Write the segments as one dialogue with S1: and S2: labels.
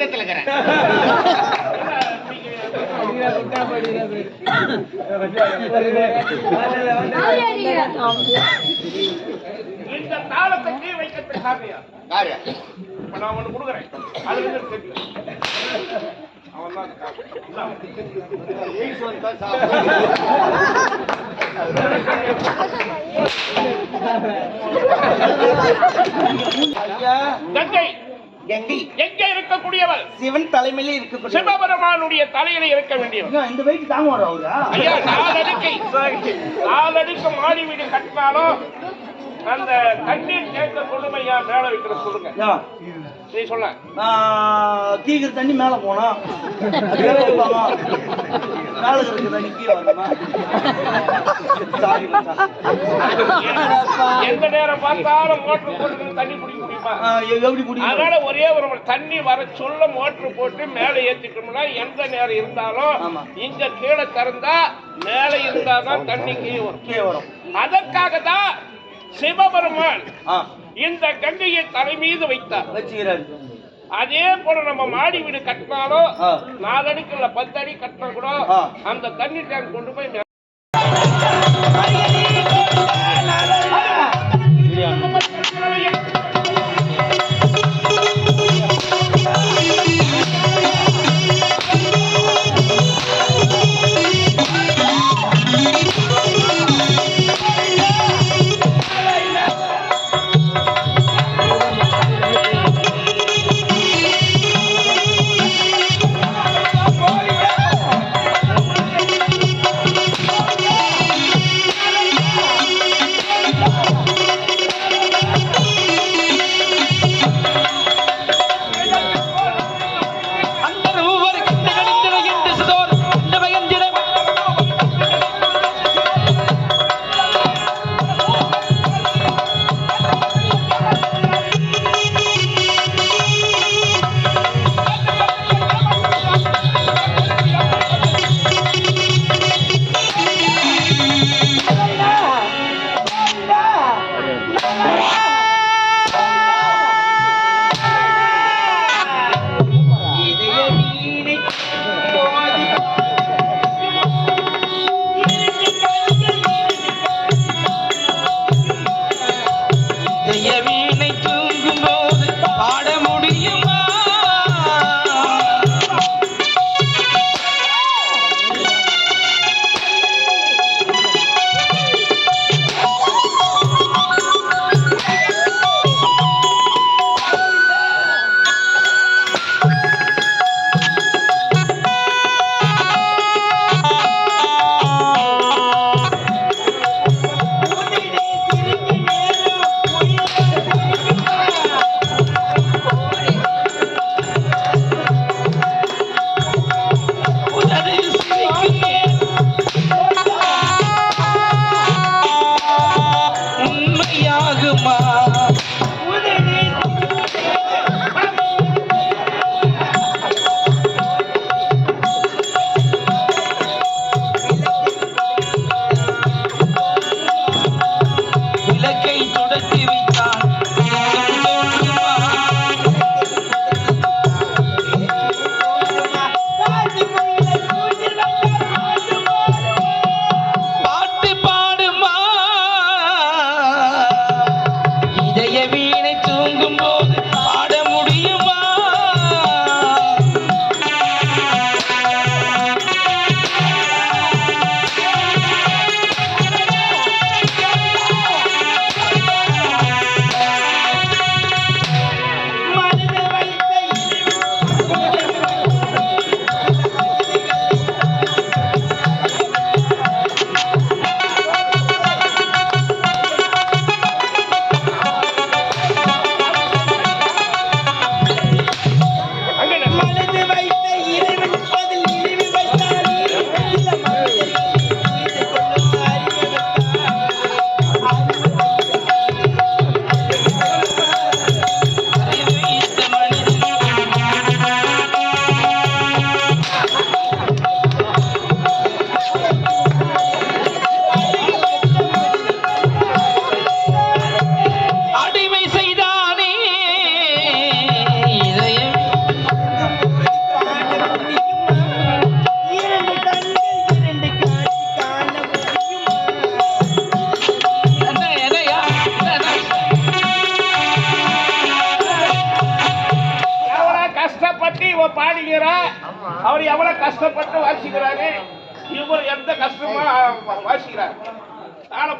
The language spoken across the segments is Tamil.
S1: பக்கத்துல இருக்கிறேன்
S2: இந்த தாளத்தை வைக்கிறதுக்கு காரணம் யார்? நான் ஒண்ணு கொடுக்குறேன். அது அவன் தான் காரணம்.
S3: ஐயா
S2: கங்கை எங்கே இருக்கக்கூடியவள்?
S3: சிவன் தலைமையில இருக்கக்கூடிய
S2: சிவபெருமானுடைய தலையில இருக்க வேண்டியவள்.
S3: ஐயா, இந்த வயசு தாங்க வர அவரா.
S2: ஐயா நாலடிக்கை நாலடிக்கு மாடி வீடு கட்டினாலும் அந்த தண்ணீர் தேக்க கொடுமையா மேல வைக்கிற சொல்லுங்க.
S3: ஐயா,
S2: நீ சொல்ல.
S3: ஆஹ், கீக்கிற தண்ணி மேல போனா
S2: எந்த நேரம் பார்த்தாலும் மோட்டர் போட்டு தண்ணி முடியுமா?
S3: எப்படி முடியும்?
S2: அதனால ஒரே ஒரு தண்ணி வர சொல்ல மோட்டர் போட்டு மேல ஏத்திட்டோம்னா எந்த நேரம் இருந்தாலும். இங்க கீழே திறந்தா மேல இருந்தாதான் தண்ணி கீழே வரும்.
S3: கீழே வரும்.
S2: அதற்காக தான் சிவபெருமான் இந்த கங்கையை தலை மீது வைத்தார்.
S3: வச்சுக்கிறாரு.
S2: அதே போல நம்ம மாடி வீடு கட்டினாலும். நாலு அடிக்கு இல்ல பத்து அடி கட்டினா கூட. அந்த தண்ணி டேங்க் கொண்டு போய்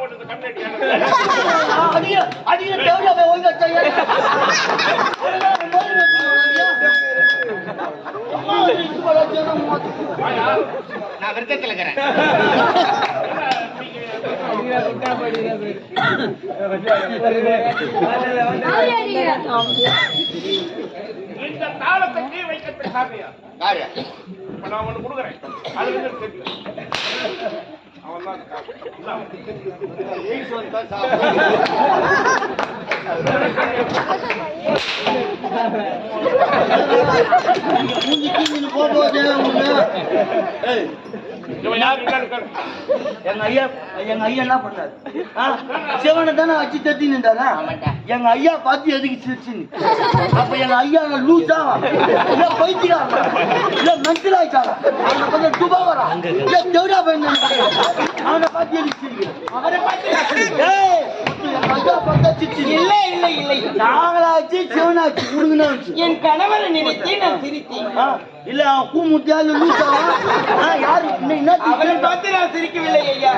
S4: போட்டு
S2: கண்ணாடி
S3: ஒழுங்கா
S1: நான் விருத்தத்தில் இருக்கிறேன்.
S2: இந்த தாளத்தை சாமியா
S1: யாரு?
S2: இப்ப நான் ஒண்ணு கொடுக்குறேன். அது வந்து
S3: எங்க ஐயா எங்க ஐயா என்ன பண்ணாரு சிவனை தானே வச்சு தட்டி நின்றாரா? எங்க ஐயா பார்த்து எதுக்கு சிரிச்சுன்னு அப்ப எங்க ஐயா லூசா? இல்ல பைத்தியாரா இல்ல மென்டல் ஆயிட்டாரா அவனை இல்ல தேவடா அவனை பார்த்து அவரை பார்த்து இல்ல இல்ல இல்லை. நாங்களாச்சு சிவனாச்சு
S5: என் கணவரை நினைத்து நான் சிரித்தேன்.
S3: இல்ல அவன் லூசாவா ஆ, யாரு? என்ன
S5: அவரை பார்த்து நான் சிரிக்கவில்லை ஐயா.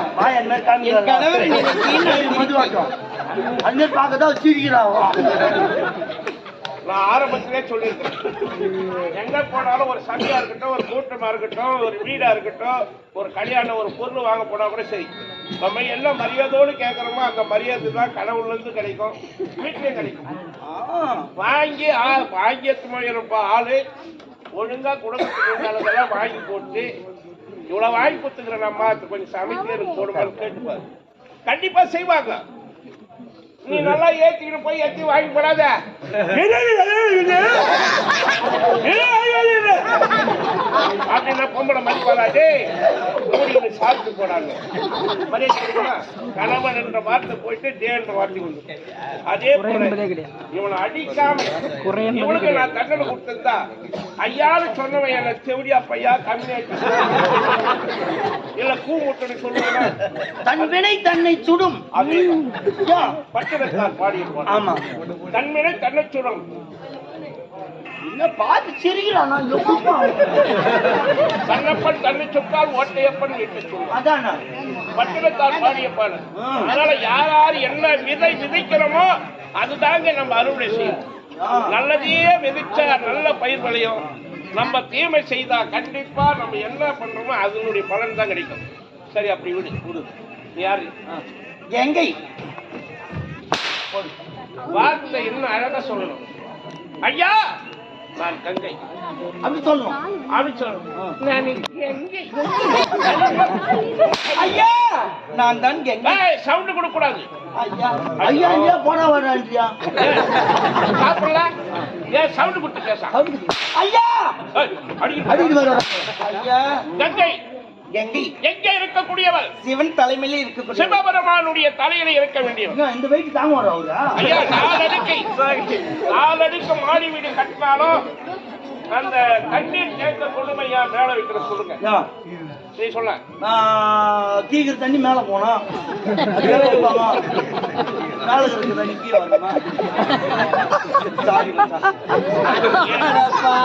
S3: என்
S5: கணவரை நினைத்து நான்
S3: மதுவாட்டம். மாதிரி பார்க்கதான்
S2: நான் ஆரம்பத்திலே சொல்லியிருக்கேன் எங்க போனாலும் ஒரு சண்டையா இருக்கட்டும் ஒரு கூட்டமா இருக்கட்டும் ஒரு வீடா இருக்கட்டும் ஒரு கல்யாணம் ஒரு பொருள் வாங்க போனா கூட சரி. நம்ம எல்லாம் மரியாதையோடு கேட்கறோமோ அந்த மரியாதை தான் கடவுள்ல இருந்து கிடைக்கும் வீட்லயும் கிடைக்கும். வாங்கி ஆ- வாங்கி எத்துமையிறப்ப ஆளு. ஒழுங்கா குடும்பத்துக்கு வாங்கி போட்டு இவ்வளவு வாங்கி கொடுத்துக்கிறேன் நம்ம கொஞ்சம் சமைக்கிறது எனக்கு போடுமான்னு கேட்டுப்பாரு. கண்டிப்பா செய்வாங்க. நீ நல்லா ஏத்திக்கிட்டு போய் ஏத்தி வாங்கி போடாத. அப்படின்னா பொம்பளை மதிப்பாளா டேய்? மூடி சாப்பிட்டு கொடுக்கணும். கணவன் என்ற வார்த்தை போயிட்டு டே என்ற வார்த்தை வந்து. அதே போல இவனை அடிக்காம இவனுக்கு நான் தண்டனை கொடுத்திருந்தா ஐயான்னு சொன்னவன் என்ன செவடியா பையா கம்மியாச்சு சொல்லுவேன்?
S3: தன் வினை தன்னை சுடும்.
S2: பாடியிருப்பான்
S3: ஆமா.
S2: தன்மையை தன்னை சுடும்.
S3: என்ன பார்த்து சிரிக்கிறான்
S2: தன்னை சுட்டால் ஓட்டையப்பன் வீட்டை சொல்லுவான்
S3: அதானா?
S2: அதனால யார் யார் என்ன விதை விதைக்கிறோமோ அதுதாங்க நம்ம அறுவடை செய்யும். நல்லதையே விதைச்சா நல்ல பயிர் விளையும். நம்ம தீமை செய்தா கண்டிப்பா நம்ம என்ன பண்றோமோ அதனுடைய பலன் தான் கிடைக்கும். சரி அப்படி விடு விடு. யாரு?
S5: எங்கை
S2: வார்த்தை இன்னும் அழகா சொல்லணும். ஐயா! நான் கங்கை.
S3: அப்படி சொல்லணும்.
S2: அப்படி சொல்லணும். நான் கங்கை
S5: ஐயா! நான் தான் கங்கை.
S2: சவுண்ட் கொடுக்க கூடாது
S5: ஐயா
S3: ஐயா ஐயா போனா வரான்றியா
S2: சாப்பிடல? ஏன் சவுண்ட் கொடுத்து பேச.
S5: ஐயா!
S2: அடிக்க
S3: அடிக்கிட்டு வர.
S5: ஐயா!
S2: கங்கை.
S5: கங்கை
S2: எங்க இருக்கக்கூடியவள்?
S5: சிவன் தலைமையில இருக்கக்கூடிய
S2: சிவபெருமானுடைய தலையில இருக்க வேண்டியவள்.
S3: இந்த வெயிட் தாங்க
S2: ஐயா நாலடிக்கை. நாலடிக்கு மாடி வீடு கட்டினாலும் அந்த தண்ணீர் தேக்க கொடுமையா மேல வைக்கிற சொல்லுங்க. நீ சொல்ல.
S3: கீக்கிற தண்ணி மேல போனா. மேல இருக்கிற தண்ணி கீழே வரணுமா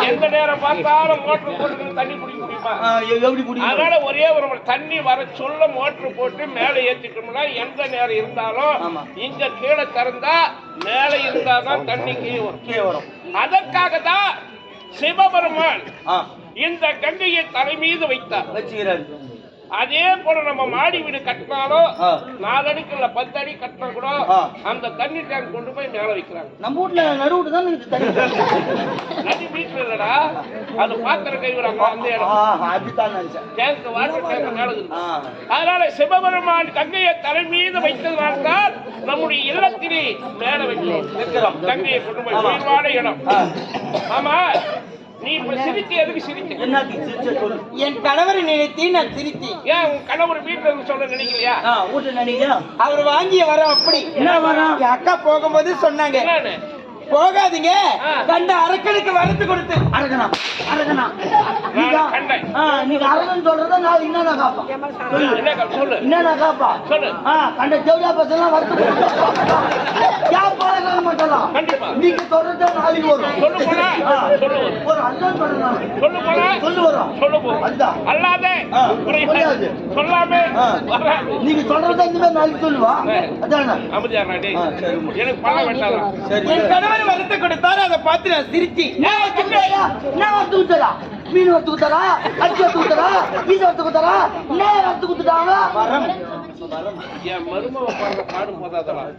S2: எந்த நேரம் பார்த்தாலும் மோட்டர் போட்டு தண்ணி குடிக்க முடியுமா?
S3: எப்படி முடியும்
S2: அதனால ஒரே ஒரு தண்ணி வர சொல்ல மோட்டர் போட்டு மேல ஏத்திட்டோம்னா எந்த நேரம் இருந்தாலும். இங்க கீழே திறந்தா மேல இருந்தாதான் தண்ணி கீழே வரும். அதற்காக தான் சிவபெருமான் இந்த கங்கையை தலை மீது வைத்தார்.
S3: வச்சுக்கிறாரு
S2: அதே போல நம்ம மாடி வீடு கட்டினாலும். நாலு அடிக்கு இல்ல பத்து அடி கட்டினா கூட. அந்த தண்ணி டேங்க் கொண்டு போய் மேல வைக்கிறாங்க.
S3: நம்ம வீட்ல நடுவுட்டு தானே தண்ணி?
S2: வீட்டுல இல்லடா. அது பாத்திரம் கைவிடுறாங்க அந்த இடம். டேங்க் வாட்டர் டேங்க் மேல அதனால சிவபெருமான் கங்கையை தலை மீது வைத்ததுனால்தான் நம்முடைய இல்லத்திலே மேல வைக்கிறோம். கங்கையை கொண்டு போய் இடம். ஆமா. நீ இப்ப சிரிக்க எதுக்கு
S3: சொல்லு.
S5: என் கணவரை நினைத்து நான் சிரித்தேன்.
S2: ஏன் உன் கணவர் வீட்டுல இருந்து சொல்ல நினைக்கலையா?
S5: அவர் வாங்கிய வரம் அப்படி.
S3: என்ன?
S5: என் அக்கா போகும்போது சொன்னாங்க. போகாதீங்க. கண்ட அரக்கனுக்கு வளர்த்து கொடுத்து.
S3: அரகனா அரகனா நீங்க அரகன் சொல்றத நான் என்னென்ன காப்பா என்னென்ன காப்பா கண்ட தேவடா பசங்க வரது ஏன் பாலகால மாட்டலாம். நீங்க சொல்றத நாளைக்கு வரும். ஒரு அண்ணன் சொல்றேன்.
S2: சொல்லு
S3: வரும்.
S2: அல்லாத. சொல்லாம
S3: நீங்க சொல்றத இந்த மாதிரி நாளைக்கு சொல்லுவா. அதானே.
S2: எனக்கு பண்ண வேண்டாம்
S3: சரி
S5: கணவர் வளர்த்து கொடுத்தாரு அதை பார்த்து நான் சிரிச்சி
S3: நான் குத்துறா மீன் வறுத்து குத்துறா அரிசி வறுத்து குத்துறா ஈச வறுத்து குத்துறா நான் வறுத்து குத்துட்டாங்க
S2: என் மருமக பாடுற போதாதெல்லாம்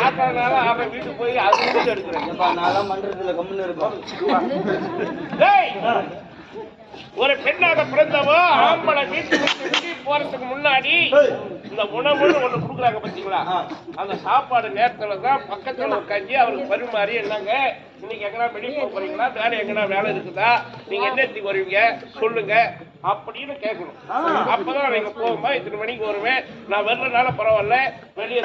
S2: ஆட்டானால அவன் வீட்டுக்கு போய் அது எடுக்கிறேன்
S3: நான் மன்றத்துல கம்முன்னு இருப்பேன்
S2: டேய், ஒரு பெண்ணாக பிறந்தவோ ஆம்பளை வீட்டு விட்டு வெளியே போறதுக்கு முன்னாடி. இந்த உணவுன்னு ஒண்ணு கொடுக்குறாங்க பாத்தீங்களா?
S3: ஆ.
S2: அந்த சாப்பாடு நேரத்துல தான் பக்கத்துல உட்காந்து அவருக்கு பரிமாறி என்னங்க? இன்னைக்கு எங்கனா வெளியே போக போறீங்களா? வேலை எங்கனா வேலை இருக்குதா? நீங்க என்ன இடத்துக்கு வருவீங்க? சொல்லுங்க. அப்படின்னு கேட்கணும். அப்பதான் நீங்க போகும்பா இத்தனை மணிக்கு வருவேன். நான் வர்றதுனால பரவாயில்ல. வெளியே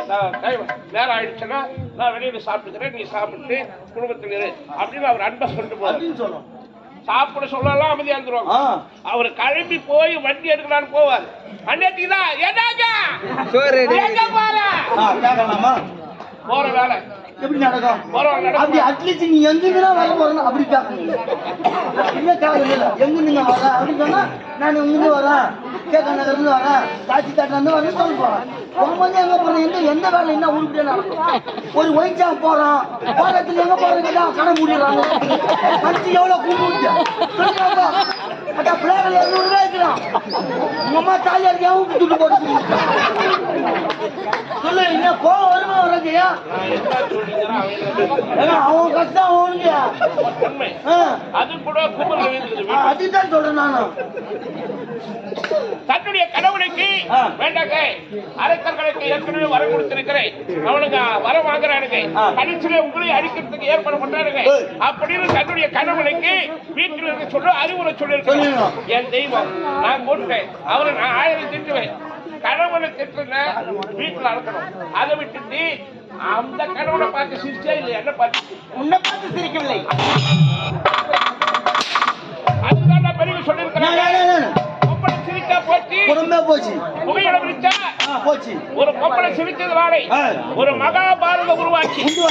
S2: நேரம் ஆயிடுச்சுன்னா நான் வெளியில சாப்பிட்டுக்கிறேன். நீ சாப்பிட்டு குடும்பத்தில் இரு. அப்படின்னு அவர் அன்பை சொல்லிட்டு
S3: சொன்னோம்
S2: சாப்பிட சொல்லலாம் அமைதியா இருந்துருவாங்க. அவர் கிளம்பி போய் வண்டி எடுக்கலான்னு போவார். அன்னைக்கு தான் என்னங்க போற வேலை.
S3: எப்படி நடக்கும்? அப்படி அட்லீஸ்ட் நீ எங்கிருந்துதான் வர போறேன்னு அப்படி கேட்கணும். என்ன இல்ல. எங்க நீங்க வர? அப்படின்னு சொன்னா நான் இங்கிருந்து வரேன். கேட்க நகர்ந்து இருந்து வரேன். காட்சி தாட்டில இருந்து வரேன் சொல்ல போறேன். போகும்போது எங்க போறேன் எந்த எந்த வேலை என்ன? உருப்படியா நடக்கும். ஒரு ஒயின் ஷாப் போறோம் போறதுல எங்க போறோம் கேட்டா கடை மூடிடுறாங்க. மனுஷன் எவ்வளவு கூப்பிட்டு அட்டா பிள்ளைகள் இருநூறு ரூபாய் இருக்கிறான் உங்க அம்மா தாலியா இருக்கியா துட்டு போட்டு சொல்லு என்ன கோவம் வருமா வராதியா
S2: அவன்
S3: கஷ்டம் அவனுங்க அதுதான் சொல்றேன் நானும்
S2: தன்னுடைய கணவனுக்கு
S3: ஆ.
S2: வேண்டாங்க. அரக்கர்களுக்கு ஏற்கனவே வர கொடுத்திருக்கிறேன். அவனுங்க வர வாங்குறானுங்க. கடைசியில உங்களையும் அடிக்கிறதுக்கு ஏற்பாடு பண்றானுங்க. அப்படின்னு தன்னுடைய கணவனுக்கு வீட்டில் இருக்க சொல்ல அறிவுரை சொல்லியிருக்கேன்
S3: சொல்லிடணும்.
S2: என் தெய்வம். நான் கொண்டேன் அவரை நான் ஆயிரம் திட்டுவேன். கணவனை திட்டுன வீட்டுல அடக்கணும். அதை விட்டுட்டு அந்த கணவனை பார்த்து சிரிச்சா இல்லை என்ன பார்த்து
S5: உன்னை பார்த்து சிரிக்கவில்லை.
S2: அதுதான் நான் பெரிய சொல்லியிருக்கிறேன். சிரிச்சா போச்சு.
S3: குடும்பமே போச்சு. போச்சு.
S2: ஒரு பொம்பளை சிரிச்சதுனாலே
S3: ஆ.
S2: ஒரு மகாபாரத உருவாக்கி இறுக்கி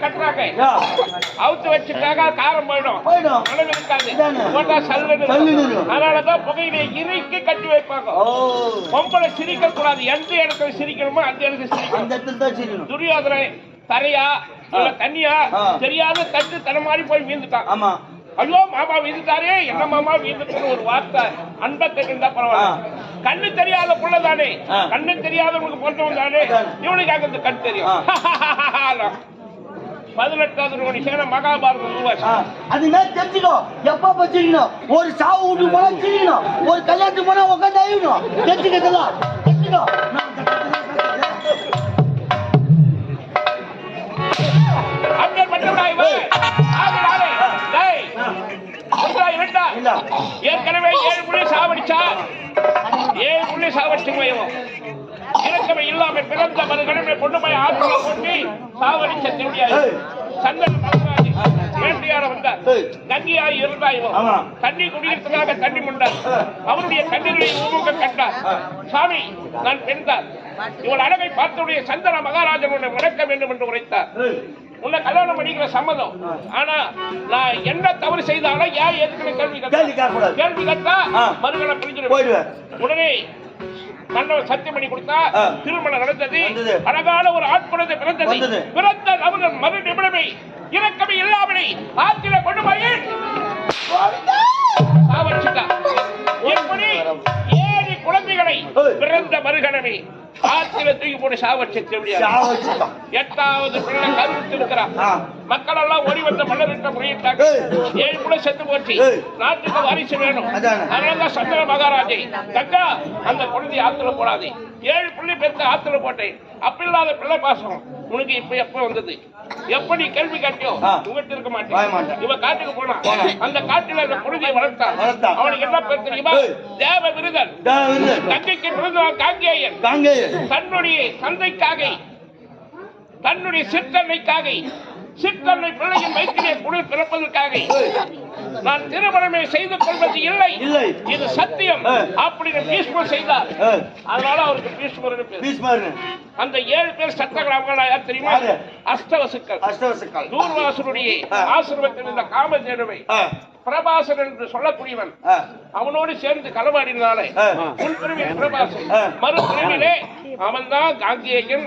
S2: கட்டுறாங்க. அவுத்து வச்சுட்டாங்க காரம் போயிடும். மனம் இருக்காது. போட்டா சல்லுன்னு. அதனாலதான் புகையில இறுக்கி கட்டி வைப்பாங்க. பொம்பளை சிரிக்க கூடாது எந்த இடத்துல சிரிக்கணுமோ அந்த இடத்துல சிரிக்கணும். துரியோதனை தரையா தண்ணியா. தெரியாத தட்டு தன மாதிரி போய் வீழ்ந்துட்டான்
S3: ஆமா.
S2: ஐயோ மாமா வீழ்ந்துட்டாரே என்ன மாமா வீழ்ந்துட்டுன்னு ஒரு வார்த்தை அன்பை தெரிந்தா பரவாயில்ல. கண்ணு தெரியாத புள்ள தானே.
S3: ஆ.
S2: கண்ணு தெரியாதவனுக்கு பிறந்தவன் தானே. இவனுக்கு கண் தெரியும். பதினெட்டாவது மணி மகாபாரதம் உருவாச்சு.
S3: அது மாதிரி தெரிஞ்சுக்கோ. எப்ப பச்சிக்கணும் ஒரு சாவு வீட்டுக்கு போனா சிரிக்கணும் ஒரு கல்யாணத்துக்கு போனா உட்காந்து அழியணும். தெரிஞ்சுக்கிறதுலாம் தெரிஞ்சுக்கோ.
S2: ஏற்கனவே ஏழு புள்ளி சாவடிச்சா ஏழு புள்ளி சாவடிச்சு இவன் இறக்கமே இல்லாம பிறந்த மறுகணமே போய் ஆற்றுல கொண்டு சாவடிச்ச. சந்தன வந்தார்.
S3: ஆமா.
S2: தண்ணி குடிக்கிறதுக்காக தண்ணி முண்டார். அவருடைய கண்டார்.
S3: ஆ.
S2: சாமி நான் பெண்தான். இவள் அழகை பார்த்தவுடைய சந்தன மகாராஜன் உன்னை வணக்க வேண்டும் என்று உரைத்தார். உன்னை கல்யாணம் பண்ணிக்கிற சம்மதம். ஆனா நான் என்ன தவறு செய்தாலும் ஏன் எதுக்கு கேள்வி
S3: கேள்வி
S2: கேட்டா பிரிஞ்சிடும்.
S3: போயிடுவேன்.
S2: உடனே மன்னவர் சத்தியம் பண்ணி கொடுத்தா. திருமணம் நடந்தது. அழகான ஒரு ஆண் குழந்தை பிறந்தது. பிறந்த நபர்கள் மறு நிமிடமே இறக்கமே இல்லாமலே ஆற்றில கொண்டு போய் சாவடிச்சுட்டா இப்படி ஏழு குழந்தைகளை. பிறந்த மறுகணமே ஆற்றில தூக்கி போட்டு சாவடிச்சு. எட்டாவது பிள்ளை கருவித்திருக்கிறான்
S3: ஆ.
S2: மக்கள் எல்லாம் ஓடி வந்த மன்னர்கிட்ட முறையிட்டாங்க. ஏழு கூட செத்து போச்சு. நாட்டுக்கு வாரிசு வேணும்
S3: அதானே.
S2: அதனால சந்திர மகாராஜை கங்கா அந்த குழந்தை ஆத்துல போடாது ஏழு பிள்ளை பேருக்கு ஆத்துல போட்டேன் அப்ப இல்லாத பிள்ளை பாசம் உனக்கு இப்ப எப்ப வந்தது எப்ப நீ கேள்வி கேட்டியோ. உங்ககிட்ட இருக்க மாட்டேன் காட்டுக்கு
S3: போனான்.
S2: அந்த காட்டுல அந்த குழந்தையை வளர்த்தான். அவனுக்கு என்ன பேர் தெரியுமா. தேவ விருதன். தங்கைக்கு பிறந்தவன் காங்கேயன்
S3: காங்கே
S2: தன்னுடைய தந்தைக்காக தன்னுடைய சிற்றன்னைக்காக சிற்றன்னை பிள்ளையின் வயிற்றிலே குளிர் பிறப்பதற்காக நான் திருமணமே செய்து கொள்வது இல்லை
S3: இல்லை.
S2: இது சத்தியம். அப்படின்னு பீஷ்மர் செய்தார் அதனால அவருக்கு பீஷ்மர் பேர்
S3: பீஷ்மர்னு.
S2: அந்த ஏழு பேர் சட்டகிராமங்கள் யார் தெரியுமா? அஷ்டவசுக்கள்
S3: அஷ்டவசுக்கள்.
S2: தூர்வாசனுடைய. ஆசிரமத்தில் இந்த காமதேனுவை பிரபாசன் என்று சொல்லக்கூடியவன் அவனோடு சேர்ந்து களவாடினாலே
S3: ஆ.
S2: முன்பிரிவி பிரபாசன்
S3: ஆ.
S2: மறுபிரிவிலே அவன்தான் காந்தியன்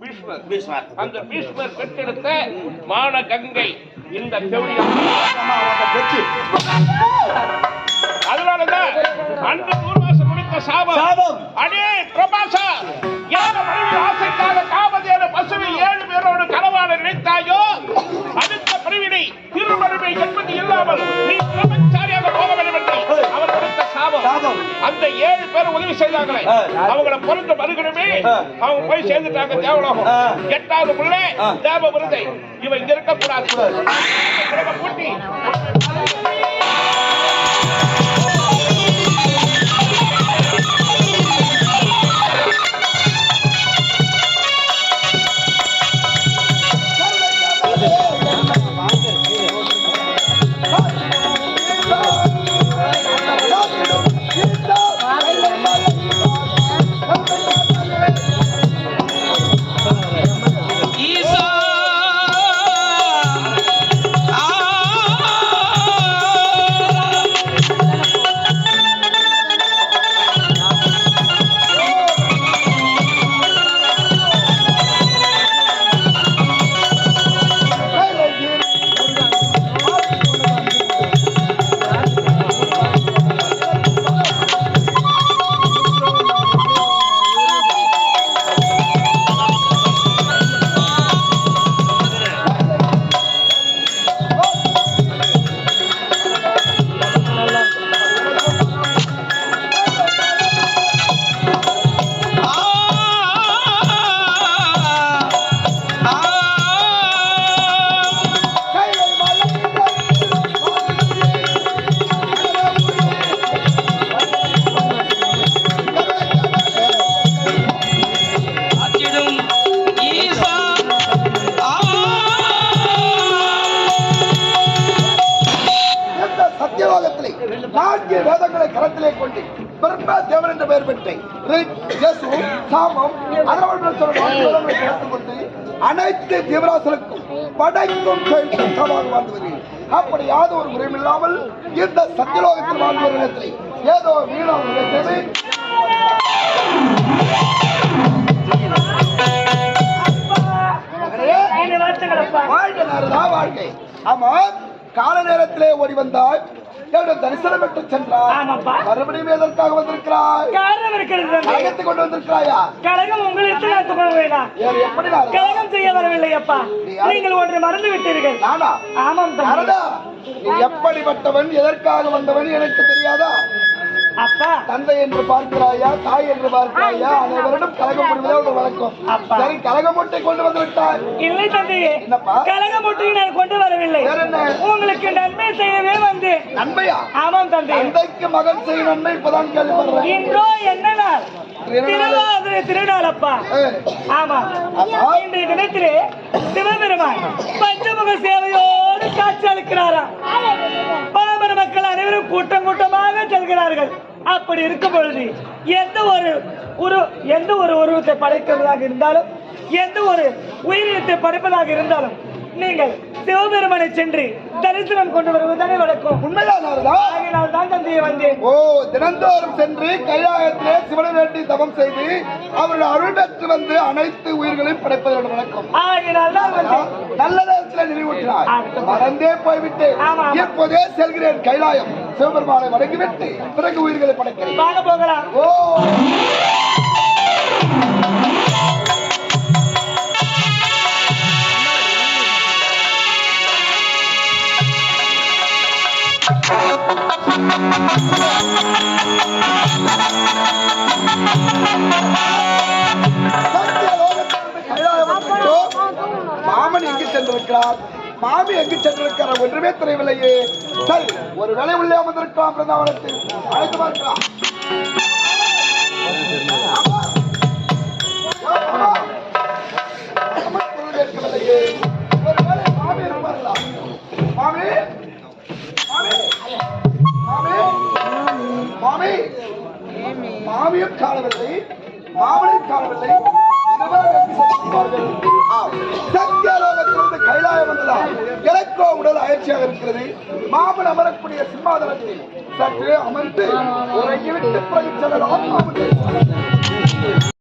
S2: பீஷ்மர்
S3: பீஷ்மர்.
S2: அந்த பீஷ்மர் பெற்றெடுத்த மான கங்கை இந்த
S3: பெற்று.
S2: அதனாலதான் தூர்வாசன் முடித்த சாபம். அடே பிரபாசா எந்த மனைவி ஆசைக்காக காமதேன பசுவை ஏழு பேரோடு களவாட நினைத்தாயோ அடுத்த பிரிவினை திருமணமை என்பது இல்லாமல் நீ பிரம்மச்சாரியாக போக வேண்டும் அந்த ஏழு பேர் உதவி செய்தாங்களே. அவங்கள பொருந்த மறுகணமே
S3: ஆ.
S2: அவங்க போய் சேர்ந்துட்டாங்க தேவலோகம். எட்டாவது பிள்ளை. தேவ விருதை. இவன் இங்க இருக்கக்கூடாது. பூட்டி
S6: படைக்கும் தொழில் சமமாக வாழ்ந்து வருகிறேன் அப்படி யாதோ ஒரு முறையும் இல்லாமல் இந்த சத்தியலோகத்தில் வாழ்ந்து வரும் இடத்திலே ஏதோ வீணாக நினைத்தது வாழ்க நாரதா வாழ்க்கை. ஆமா கால நேரத்திலே ஓடி வந்தாய் என்னுடைய தரிசனம் பெற்று
S5: ஆமாப்பா.
S6: மறுபடியும் எதற்காக வந்திருக்கிறாய்?
S5: காரணம் இருக்கிறது.
S6: கழகத்தை கொண்டு வந்திருக்கிறாயா?
S5: கழகம் நான் துணை வேண்டாம்
S6: எப்படி?
S5: கழகம் செய்ய வரவில்லை அப்பா. நீங்கள் ஒன்று மறந்து விட்டீர்கள். ஆமாம்
S6: நீ எப்படிப்பட்டவன் எதற்காக வந்தவன் எனக்கு தெரியாதா?
S5: அப்பா.
S6: தந்தை என்று பார்க்கிறாயா தாய் என்று பார்க்கிறாயா? அனைவரிடம் கலகம் புரிவதே ஒரு வழக்கம். சரி கலகம் மூட்டை கொண்டு வந்து விட்டாய்.
S5: இல்லை தந்தையே.
S6: என்னப்பா?
S5: கழக முட்டையை நான் கொண்டு வரவில்லை.
S6: வேற என்ன?
S5: உங்களுக்கு நன்மை செய்யவே வந்து.
S6: நன்மையா?
S5: ஆமாம் தந்தை
S6: தந்தைக்கு மகன் செய்யும் நன்மை இப்பதான் கேள்விப்படுறேன்.
S5: இன்றோ என்ன நாள்? திருநாள். அப்பா. ஆமா. இன்றைய தினத்திலே சிவபெருமான் பஞ்சமுக சேவையோடு காட்சி அளிக்கிறாராம். பாமர மக்கள் அனைவரும் கூட்டம் கூட்டமாக செல்கிறார்கள். அப்படி இருக்கும் பொழுது எந்த ஒரு உரு எந்த ஒரு உருவத்தை படைக்கிறதாக இருந்தாலும் எந்த ஒரு உயிரினத்தை படைப்பதாக இருந்தாலும் நீங்கள் சிவபெருமானை சென்று தரிசனம் கொண்டு வருவதுதானே வழக்கம். ஆகையினால் தான் தந்தையை வந்தேன்.
S6: ஓ தினந்தோறும் சென்று கைலாயத்திலே சிவனை வேண்டி தவம் செய்து அவருடைய அருள் பெற்று வந்து அனைத்து உயிர்களையும் படைப்பதோட வழக்கம்.
S5: ஆகையினால் தான்
S6: நல்ல நேரத்தில் நினைவூட்டினார். மறந்தே
S5: ஆமா.
S6: இப்போதே செல்கிறேன். கைலாயம் சிவபெருமானை வணங்கிவிட்டு பிறகு உயிர்களை படைக்கிறேன்.
S5: போகலாம்.
S6: ஓ. மாமன் எங்கு சென்றிருக்கிறார் மாமி எங்கு சென்றிருக்கிறார் ஒன்றுமே தெரியவில்லையே சரி ஒரு வேலை உள்ளே வந்திருக்கலாம் பிருந்தாவனத்தில் அழைத்து பார்க்கலாம் ஆமா. மாமி. மாமியும் காணவில்லை மாமனையும் காணவில்லை. சத்தியலோகத்திலிருந்து கைலாயம் வந்ததால் எனக்கோ உடல் அயற்சியாக இருக்கிறது. மாமன் அமரக்கூடிய சிம்மாதனத்தில் சற்று அமர்ந்து பிறகு செல்லலாம் மாமன்